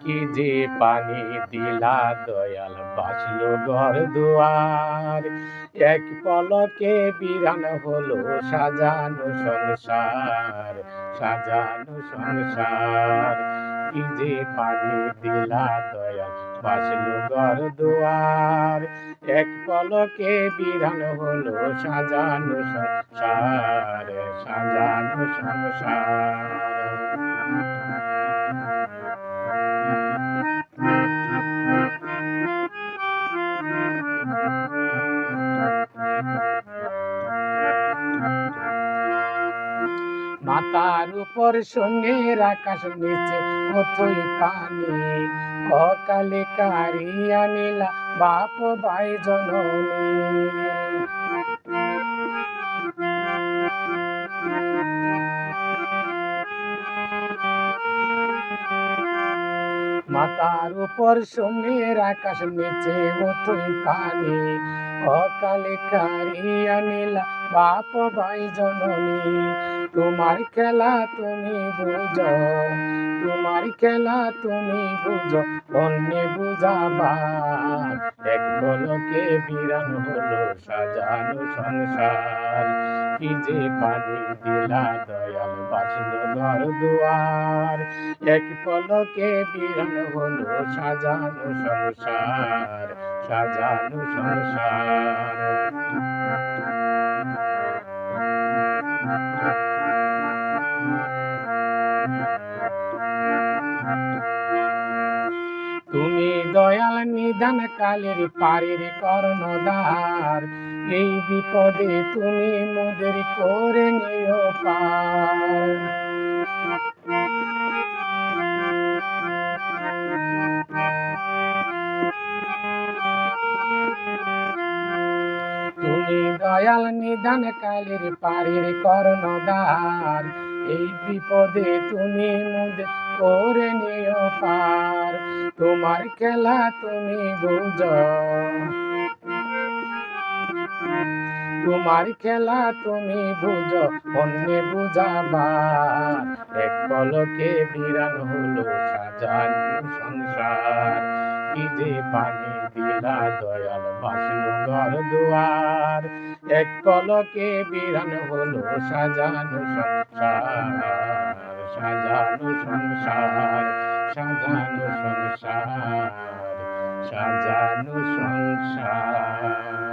কি যে পানি দিলা দয়াল, বাঁচলো ঘর দুয়ার। এক পলকে বিরান হলো সাজানো সংসার সাজানো সংসার। কি যে পানি দিলা দয়াল, বাঁচলো ঘর দুয়ার। এক পলকে বিরান হলো সাজানো সংসার সাজানো সংসার। মাতার উপর সঙ্গে আকাশ নিচে কোথায় পানি। অকালে কারিয়া নীলা বাপ ভাই জননী। মাতার উপর সন্ধ্যের আকাশ নিচে অথই পানি অকালে কারিয়া নীলা বাপ ভাই জননী, তোমার খেলা তুমি বুঝো, তোমার খেলা তুমি বুঝো, অন্যে বুঝাবার। এক বলকে বিরান হলো সাজানো সংসার, কি যে পানি দিলা দয়াল দুয়ার। এক পলকে বিরান হলো সাজানো সংসার সাজানো সংসার। দয়াল নিদান কালের পারের কর্ণধার। এই বিপদে তুমি মোদের করে নিও পার। তুমি দয়াল নিদান কালের পারের কর্ণধার। এই বিপদে তুমি মুদ করে নিও পার। তোমার খেলা তুমি বুঝ। তোমার খেলা তুমি বুঝো, অন্যে বুঝাবা এক পলকে বিরান হলো সাজানো। যে পানি দিলা দয়াল বাসলো ঘর দুয়ার। এক পলকে বিরান হলো সাজানো সংসার সাজানো সংসার সাজানো সংসার সাজানো সংসার।